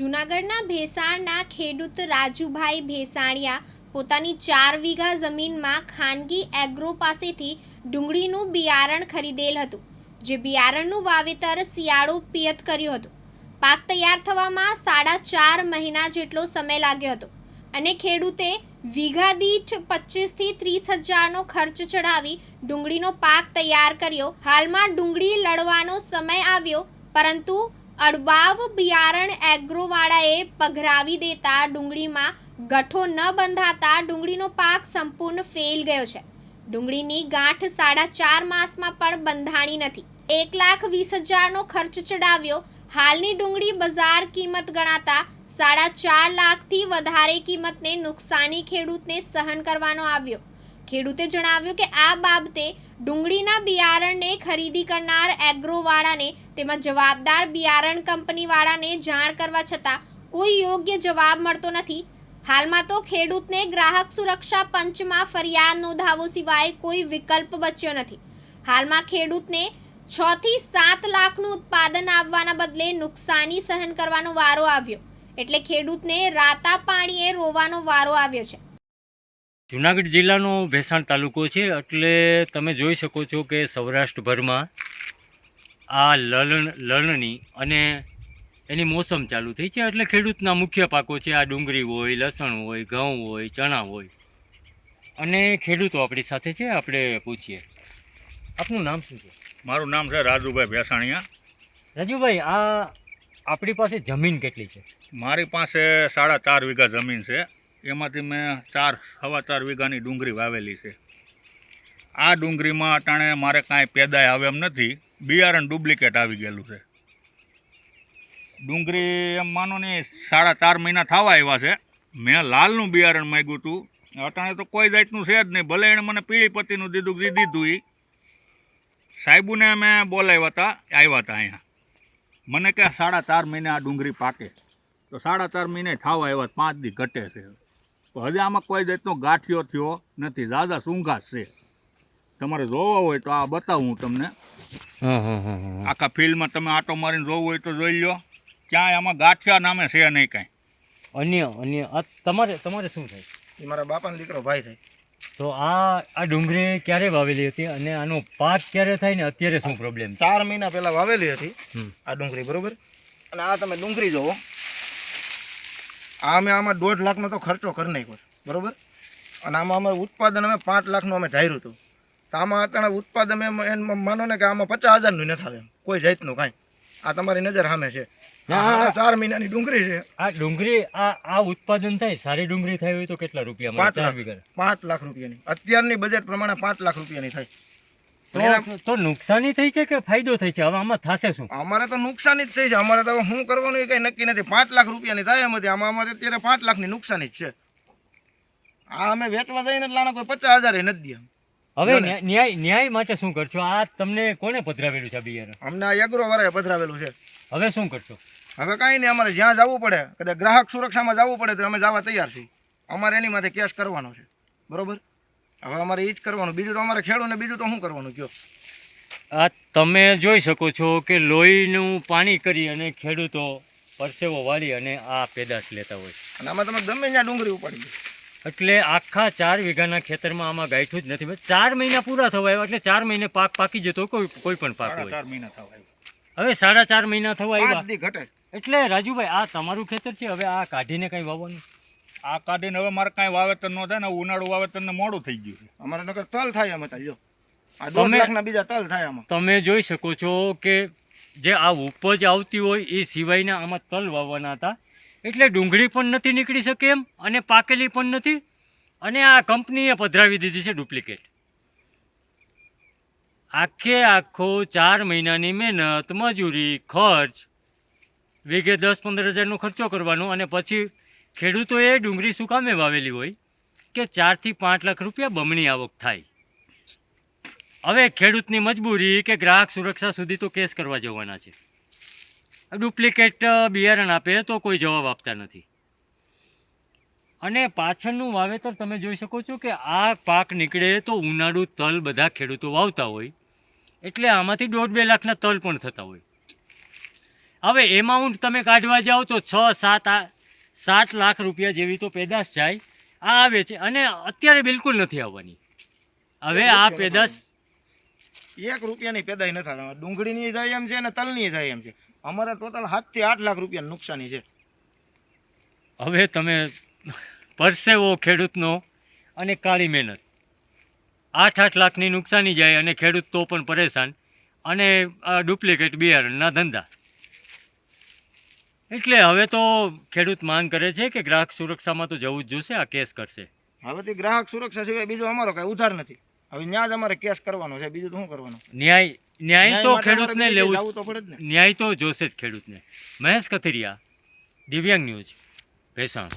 જૂનાગઢના ભેસાણના ખેડૂત રાજુભાઈ ભેસાણિયા પોતાની ચાર વીઘા જમીનમાં ખાનગી એગ્રો પાસેથી ડુંગળીનું બિયારણ ખરીદેલ હતું, જે બિયારણનું વાવેતર શિયાળો પિયત કર્યું હતું. પાક તૈયાર થવામાં સાડા ચાર મહિના જેટલો સમય લાગ્યો હતો અને ખેડૂતે વીઘા દીઠ પચીસથી ત્રીસ હજારનો ખર્ચ ચડાવી ડુંગળીનો પાક તૈયાર કર્યો. હાલમાં ડુંગળી લડવાનો સમય આવ્યો, પરંતુ અડવાવ બિયારણ એગ્રોવાળાએ પઘરાવી દેતા ડુંગળીમાં ગઠ્ઠો ન બંધાતા ડુંગળીનો પાક સંપૂર્ણ ફેલ ગયો છે. ડુંગળીની ગાંઠ સાડા ચાર માસમાં પણ બંધાણી નથી. એક લાખ વીસ હજારનો ખર્ચ ચડાવ્યો. હાલની ડુંગળી બજાર કિંમત ગણાતા સાડા ચાર લાખથી વધારે કિંમતને નુકસાની ખેડૂતને સહન કરવાનો આવ્યો. ખેડૂતે જણાવ્યું કે આ બાબતે ડુંગળીના બિયારણને ખરીદી કરનાર એગ્રોવાળાને તેમજ જવાબદાર બિયારણ કંપનીવાળાને જાણ કરવા છતાં કોઈ યોગ્ય જવાબ મળતો નથી. હાલમાં તો ખેડૂતને ગ્રાહક સુરક્ષા પંચમાં ફરિયાદ નોંધાવો સિવાય કોઈ વિકલ્પ બચ્યો નથી. હાલમાં ખેડૂતને છ થી સાત લાખનું ઉત્પાદન આવવાના બદલે નુકસાની સહન કરવાનો વારો આવ્યો. એટલે ખેડૂતને રાતા પાણીએ રોવાનો વારો આવ્યો છે. જુનાગઢ જિલ્લાનો ભેસાણ તાલુકો છે એટલે તમે જોઈ શકો છો કે સૌરાષ્ટ્રભરમાં આ લલણ લણણી અને એની મોસમ ચાલુ થઈ છે એટલે ખેડૂતના મુખ્ય પાકો છે આ ડુંગળી હોય લસણ હોય ઘઉં હોય ચણા હોય. અને ખેડૂતો આપણી સાથે છે આપણે પૂછીએ. આપનું નામ શું છે? મારું નામ છે રાજુભાઈ ભેસાણીયા. રાજુભાઈ આ આપણી પાસે જમીન કેટલી છે? મારી પાસે સાડા ચાર વીઘા જમીન છે. એમાંથી મેં ચાર સવા ચાર વીઘાની ડુંગળી વાવેલી છે. આ ડુંગળીમાં અટાણે મારે કાંઈ પેદાય આવે એમ નથી, બિયારણ ડુપ્લિકેટ આવી ગયેલું છે. ડુંગળી એમ માનો ને સાડા ચાર મહિના થવા આવ્યા છે. મેં લાલનું બિયારણ માગ્યું હતું. અટાણે તો કોઈ જાતનું છે જ નહીં, ભલે એણે મને પીળી પત્તીનું દીધું જે દીધું એ સાહેબુને મેં બોલાવ્યા હતા, આવ્યા હતા અહીંયા. મને કે સાડા ચાર મહિને આ ડુંગળી પાકે. તો સાડા ચાર મહિને થવા આવ્યા, પાંચ દી ઘટે છે. હજી આમાં કોઈ જાતનો ગાંઠિયો થયો નથી. ઝાઝા સૂંઘાસ છે. તમારે જોવો હોય તો આ બતાવું હું તમને. હા હા હા હા. આખા ફિલ્ડમાં તમે આટો મારીને જોવું હોય તો જોઈ લો ક્યાંય આમાં ગાંઠિયા નામે છે નહીં કાંઈ. અન્ય અન્ય તમારે તમારે શું થાય? એ મારા બાપાનો દીકરો ભાઈ થાય. તો આ આ ડુંગળી ક્યારે વાવેલી હતી અને આનો પાક ક્યારે થાય ને અત્યારે શું પ્રોબ્લેમ ચાર મહિના પહેલાં વાવેલી હતી આ ડુંગળી બરોબર? અને આ તમે ડુંગળી જોવો. આ અમે આમાં દોઢ લાખનો તો ખર્ચો કરી નાખ્યો બરાબર? અને આમાં અમે ઉત્પાદન અમે પાંચ લાખનું અમે ધાર્યું હતું. તો આમાં અત્યારે ઉત્પાદન એમ એમ માનો ને કે આમાં પચાસ હજારનું નથી આવે કોઈ જાતનું કાંઈ. આ તમારી નજર સામે છે. આ ચાર મહિનાની ડુંગળી છે. આ ડુંગળી આ આ ઉત્પાદન થાય સારી ડુંગળી થાય હોય તો કેટલા રૂપિયા પાંચ લાખ. પાંચ લાખ રૂપિયાની. અત્યારની બજેટ પ્રમાણે પાંચ લાખ રૂપિયાની થાય. તો નુકસાની થઈ છે કે ફાયદો થઈ છે? હવે આમાં થશે શું? અમારે તો નુકસાની જ થઈ છે. અમારે તો શું કરવાનું એ કંઈ નક્કી નથી. પાંચ લાખ રૂપિયાની થાય એમ હતી આમાં અમારે અત્યારે પાંચ લાખની નુકસાની જ છે. આ અમે વેચવા જઈને જ લાણા કોઈ પચાસ હજાર નથી દે હવે ન્યાય ન્યાય માટે શું કરશો? આ તમને કોને પધરાવેલું છે બિયારણ? અમને આ એગ્રો વાળાએ પધરાવેલું છે. હવે શું કરશો? હવે કાંઈ નહીં અમારે જ્યાં જવું પડે કદાચ ગ્રાહક સુરક્ષામાં જવું પડે તો અમે જવા તૈયાર છીએ. અમારે એની માથે કેસ કરવાનો છે. બરોબર? હવે અમારે એ જ કરવાનું. બીજું તો અમારે ખેડૂને બીજું તો શું કરવાનું કયો? આ તમે જોઈ શકો છો કે લોહીનું પાણી કરી અને ખેડૂતો પરસેવો વાળી અને આ પેદાશ લેતા હોય અને આમાં તમે ગમે ત્યાં ડુંગળી ઉપાડી દો. એટલે આખા ચાર વીઘાના ખેતરમાં આમાં ગાંઠું જ નથી. ચાર મહિના પૂરા થવા આવ્યા એટલે ચાર મહિને પાક પાકી જતો કોઈ કોઈ પણ પાક હોય. ચાર મહિના થવા હવે સાડા ચાર મહિના થવા આવ્યા. એટલે રાજુભાઈ આ તમારું ખેતર છે હવે આ કાઢીને કંઈ વાવવાનું? આ કાઢીને હવે મારે કાંઈ વાવેતર ન થાય ને ઉનાળુ વાવેતરને મોડું થઈ ગયું છે. અમારે નકર તલ થાય એમ હતા જો આ દોઢ લાખના બીજા તલ થાય આમાં. તમે જોઈ શકો છો કે જે આ ઉપજ આવતી હોય એ સિવાયના આમાં તલ વાવવાના હતા. એટલે ડુંગળી પણ નથી નીકળી શકે એમ અને પાકેલી પણ નથી અને આ કંપનીએ પધરાવી દીધી છે ડુપ્લિકેટ. આખે આખો ચાર મહિનાની મહેનત મજૂરી ખર્ચ વીઘે દસ પંદર હજારનો ખર્ચો કરવાનો અને પછી ખેડૂતોએ ડુંગળી શું કામે વાવેલી હોય? કે ચારથી પાંચ લાખ રૂપિયા બમણી આવક થાય? હવે ખેડૂતની મજબૂરી કે ગ્રાહક સુરક્ષા સુધી તો કેસ કરવા જવાના છે. ડુપ્લિકેટ બિયારણ આપે તો કોઈ જવાબ આપતા નથી. અને પાછળનું વાવેતર તમે જોઈ શકો છો કે આ પાક નીકળે તો ઉનાળુ તલ બધા ખેડૂતો વાવતા હોય. એટલે આમાંથી દોઢ બે લાખના તલ પણ થતા હોય. હવે એમાઉન્ટ તમે કાઢવા જાઓ તો છ, સાત, આ સાત લાખ રૂપિયા જેવી તો પેદાશ જાય. આ આવે છે અને અત્યારે બિલકુલ નથી આવવાની. હવે આ પેદાશ એક રૂપિયાની પેદાઈ નથી આવે ડુંગળીની જાય એમ છે અને તલની જાય એમ છે. અમારા ટોટલ સાતથી આઠ લાખ રૂપિયાની નુકસાની છે. હવે તમે પરસેવો ખેડૂતનો અને કાળી મહેનત. આઠ આઠ લાખની નુકસાની જાય અને ખેડૂત તો પણ પરેશાન. અને આ ડુપ્લિકેટ બિયારણના ધંધા. એટલે હવે તો ખેડૂત માંગ કરે છે કે ગ્રાહક સુરક્ષામાં તો જવું જ જોશે આ કેસ કરશે. હવેથી ગ્રાહક સુરક્ષા સિવાય બીજો અમારો કઈ ઉધાર નથી. હવે ત્યાં જ અમારે કેસ કરવાનો છે બીજું તો શું કરવાનું? ન્યાય ન્યાય તો ન્યાય ખેડૂતને લેવું તો પડે ન્યાય તો જોશે જ ખેડૂતને. મહેશ કથિરિયા દિવ્યાંગ ન્યૂઝ ભેસાણ.